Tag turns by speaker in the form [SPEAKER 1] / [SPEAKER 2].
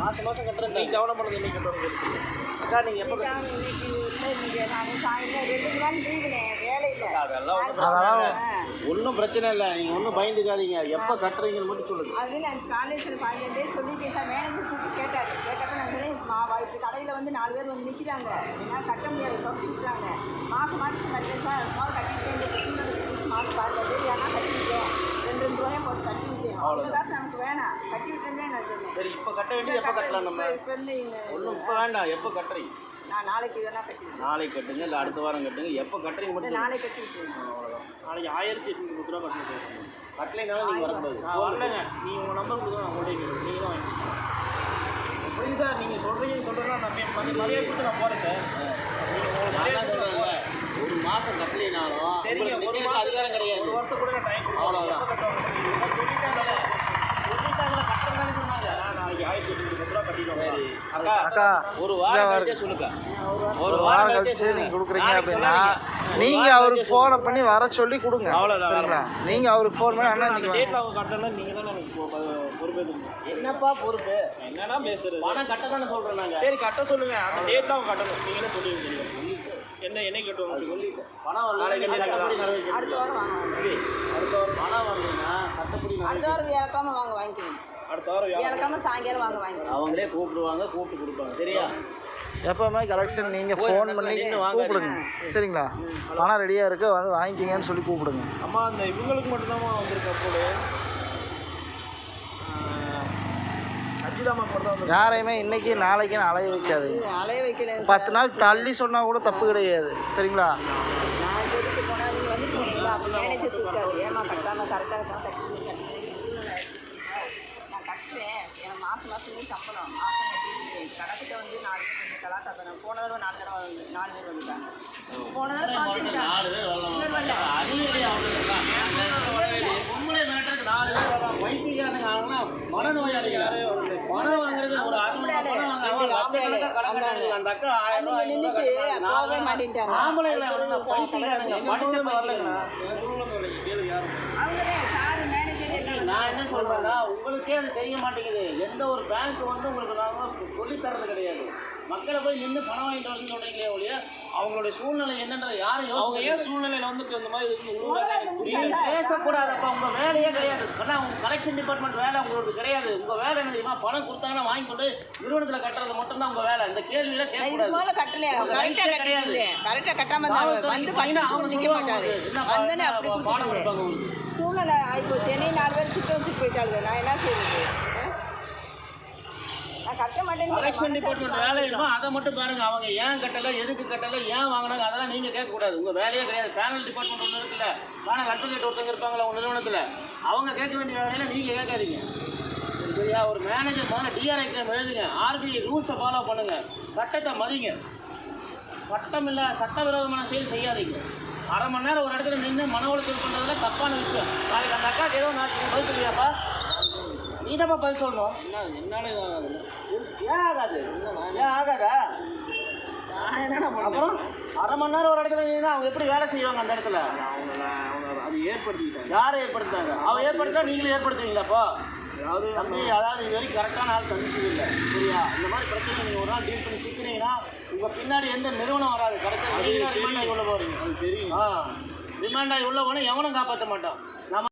[SPEAKER 1] மாதம் மாதம் கட்டுறேன் நீ கவனம் பண்ணது இன்னைக்கு கட்டுறது? அக்கா நீங்கள் எப்போ அதெல்லாம் ஒன்றும் பிரச்சனை இல்லை. நீங்கள் ஒன்றும் பயந்துக்காதீங்க. எப்போ கட்டுறீங்கன்னு மட்டும் சொல்லுங்கள்
[SPEAKER 2] அது நான் காலேஜில் பதினஞ்சு சொல்லிட்டேன் சார் மேனேஜர் கூப்பிட்டு கேட்டார். கேட்டப்ப நான் சொன்னேன் இப்போ கடையில் வந்து நாலு பேர் வந்து நிற்கிறாங்க என்னால் கட்ட முடியாது. விட்டுறாங்க மாதம் மாதம் கட்டுறேன் சார். மாதம் பிரச்சனை மாதம் பதினஞ்சு ஏன்னா கட்டிவிட்டேன் ரெண்டு ரெண்டு ரூபாயும் போட்டு கட்டி விட்டேன் அவ்வளோ காசு நமக்கு வேணாம்.
[SPEAKER 1] சரி இப்போ கட்ட வேண்டியது எப்போ கட்டலாம் நம்ம? ஒன்றும் இப்போ வேண்டாம். எப்போ கட்டுறீங்க
[SPEAKER 2] நான் நாளைக்கு வேணா கட்டிவிட்டேன்
[SPEAKER 1] நாளைக்கு கட்டுங்க இல்லை அடுத்த வாரம் கட்டுங்க. எப்போ கட்டுறீங்க மட்டும்.
[SPEAKER 2] நாளைக்கு கட்டி விட்டேன்
[SPEAKER 1] அவ்வளோதான் நாளைக்கு ஆயிரத்தி எட்நூறு பத்து ரூபா கட்டணும். கட்டலைனாலும் நீங்கள் வரக்கூடாது நான் வரலங்க. நீ உங்கள் நம்பர் கொடுங்க நான் உங்கள்கிட்ட நீங்கள் தான் வாங்கிக்கணும் புரியுது சார் நீங்கள் சொல்கிறீங்க சொல்கிறேன்னா நான் மரியாதை கொடுத்து நான் போகிறேன் சார். நீங்கள் மரியாதை சொல்கிறேன்ல ஒரு மாதம் கட்டலைனாலும்
[SPEAKER 3] சரிங்க, ஒரு மாசம்
[SPEAKER 1] அதிகாரம் கிடையாது.
[SPEAKER 3] ஒரு வருஷம் கூட டைம் கொடுக்குறேன்
[SPEAKER 1] அவ்வளவுதான்.
[SPEAKER 3] எப்போ கட்டுவாங்க?
[SPEAKER 1] சொல்லிட்டாங்கல்ல சொல்லிட்டாங்களா கட்டுறதுன்னு சொன்னாங்க
[SPEAKER 3] நான் நாளைக்கு ஆயிரத்தி எட்நூறு பத்து ரூபா கட்டிடுவோம்
[SPEAKER 1] சரி அக்கா ஒரு வாரம் சொல்லுங்க.
[SPEAKER 4] ஒரு வாரம் கழிச்சு நீங்கள் கொடுக்குறீங்க அப்படின்னா நீங்கள் அவருக்கு ஃபோனை பண்ணி வர சொல்லி கொடுங்க. சரிங்களா? நீங்கள் அவருக்கு ஃபோன் பண்ணி அண்ணா
[SPEAKER 3] கட்டணும் நீங்கள் தான் எனக்கு பொ- பொ- பொறுப்பேற்றுக்கணும்
[SPEAKER 1] என்னப்பா பொறுப்பு?
[SPEAKER 3] என்னன்னா பேசுறது?
[SPEAKER 1] பணம் கட்ட தானே சொல்கிறேன் நாங்கள்
[SPEAKER 3] சரி கட்ட சொல்லுங்க. அந்த டேட்டில் அவங்க கட்டணும். நீங்களே சொல்லி தெரியும் என்ன என்னைக்கு கட்டுவாங்க சொல்லி
[SPEAKER 1] பணம் வரல
[SPEAKER 2] அடுத்த. வாரம் வாங்க.
[SPEAKER 1] அடுத்த வாரம். பணம் வரலைன்னா சட்டப்படி
[SPEAKER 2] அடுத்த வாரம் வியாழக்காம வாங்க வாங்கிக்கணும்
[SPEAKER 3] அடுத்த வாரம் வியாழன்
[SPEAKER 2] வியாழக்காம சாயங்காலம் வாங்க வாங்கிக்கணும்
[SPEAKER 1] அவங்களே கூப்பிடுவாங்க கூப்பிட்டு கொடுப்பாங்க. சரியா?
[SPEAKER 4] எப்போவுமே கலெக்ஷன் நீங்கள் ஃபோன் பண்ணி. கூப்பிடுங்க. சரிங்களா? பணம் ரெடியாக இருக்கு வந்து வாங்கிக்கிங்கன்னு சொல்லி கூப்பிடுங்க.
[SPEAKER 3] அம்மா அந்த இவங்களுக்கு மட்டும்தாம்மா வந்திருக்கு அப்போது
[SPEAKER 4] யாரையுமே இன்னைக்கு நாளைக்குன்னு அலைய வைக்காதீங்க.
[SPEAKER 2] அலைய வைக்கல
[SPEAKER 4] பத்து நாள் தள்ளி சொன்னால் கூட தப்பு கிடையாது. சரிங்களா?
[SPEAKER 2] சம்பளம் கட்டிட்டு கணக்கிட்ட வந்து நாலு பேர் வந்து கலாட்டா போன தடவை நாலு தடவை வந்து நாலு பேர் வந்துட்டாங்க. போன தடவை பார்த்துக்கிட்டாங்க
[SPEAKER 1] மனநோயாளிகள். பணம் வாங்குறது ஒரு
[SPEAKER 2] நின்றுட்டு மாட்டேன்ட்டாங்க
[SPEAKER 1] ஆம்பளைங்களை வரல பைத்தியக்காரனுங்க படிச்ச பையனுங்க
[SPEAKER 3] கேளு யாரும்
[SPEAKER 2] அவங்களே சாரு மேனேஜர்
[SPEAKER 1] சொல்றேன்னா உங்களுக்கே அது தெரிய மாட்டேங்குது. எந்த ஒரு பேங்க் வந்து உங்களுக்கு நாங்கள் சொல்லித் தரது கிடையாது. மக்களை போய் நின்று பணம் வாங்கிட்டு வரணும்னு சொல்றீங்களே ஒழிய அவங்களுடைய சூழ்நிலை என்னன்றது யாரும்
[SPEAKER 3] அவங்க ஏன் சூழ்நிலையில வந்துட்டு இந்த மாதிரி
[SPEAKER 1] பேசக்கூடாதப்பா உங்க வேலையே கிடையாது. சொன்னா உங்க கலெக்ஷன் டிபார்ட்மெண்ட் வேலை உங்களுக்கு கிடையாது. உங்க வேலை என்ன தெரியுமா? பணம் கொடுத்தாங்கன்னா வாங்கி கொண்டு நிறுவனத்துல கட்டுறது மட்டும்தான் உங்க வேலை. இந்த கேள்வியில கேட்கக்கூடாது.
[SPEAKER 2] கட்டலையா? கரெக்டாக கட்டிட்டு கரெக்டாக கட்டாம இருந்தாங்க வந்து பத்து நிமிஷம் நிற்க மாட்டாரு.
[SPEAKER 1] பாடம் கொடுப்பாங்க உங்களுக்கு.
[SPEAKER 2] சூழ்நிலை ஆகிப்போச்சு என்னையும் நாலு பேர் சிக்க வச்சுட்டு போயிட்டாளுங்க. நான் என்ன செய்யறது நான் கட்ட
[SPEAKER 1] கலெக்ஷன் டிபார்ட்மெண்ட் வேலை என்னமோ அதை மட்டும் பாருங்க. அவங்க ஏன் கட்டல எதுக்கு கட்டல ஏன் வாங்கினாங்க அதெல்லாம் நீங்க கேட்கக்கூடாது. உங்க வேலையே கிடையாது. பேனல் டிபார்ட்மெண்ட் ஒன்று இருக்குல்ல. பேனல் அட்வொகேட் ஒருத்தங்க இருப்பாங்களா நிறுவனத்தில். அவங்க கேட்க வேண்டிய வேலையில நீங்க கேட்காதீங்க. சரியா? ஒரு மேனேஜர் முதல்ல டிஆர் எக்ஸாம் எழுதுங்க. ஆர்பிஐ ரூல்ஸை ஃபாலோ பண்ணுங்க. சட்டத்தை மதிங்க. சட்டம் இல்லை சட்டவிரோதமான செயல் செய்யாதீங்க. அரை மணி நேரம் ஒரு இடத்துல நின்று மன உளைச்சல் பண்ணுறதுல தப்பான விஷயம். நாளைக்கு அந்த அக்காக்கு ஏதோ நான் பதில் சொல்லியாப்பா? நீ தான் பதில் சொல்லணும்.
[SPEAKER 3] என்ன என்னால
[SPEAKER 1] ஏன் ஆகாது? ஏன் ஆகாதா?
[SPEAKER 3] நான் என்னடா பண்ணேன்
[SPEAKER 1] அப்புறம் அரை மணி நேரம் ஒரு இடத்துல நின்னா அவங்க எப்படி வேலை செய்வாங்க அந்த இடத்துல?
[SPEAKER 3] அவங்க அது ஏற்படுத்திக்கிட்டாங்க.
[SPEAKER 1] யாரை ஏற்படுத்தாங்க அவ ஏற்படுத்தா நீங்களும் ஏற்படுத்துவீங்களாப்பா?
[SPEAKER 3] அதாவது
[SPEAKER 1] தம்பி அதாவது இது வரைக்கும் கரெக்டான ஆள் சந்திச்சது இல்லை. சரியா? இந்த மாதிரி பிரச்சனை நீங்கள் ஒரு நாள் டீல் பண்ணி சிக்கிறீங்கன்னா உங்கள் பின்னாடி எந்த நிறுவனம் வராது. கரெக்டாக நீங்கள் ரிமாண்ட் ஆகி உள்ள போகிறீங்க
[SPEAKER 3] தெரியும்.
[SPEAKER 1] ஆ. ரிமாண்ட் ஆகி உள்ள போனால் எவனும் காப்பாற்ற மாட்டான். நம்ம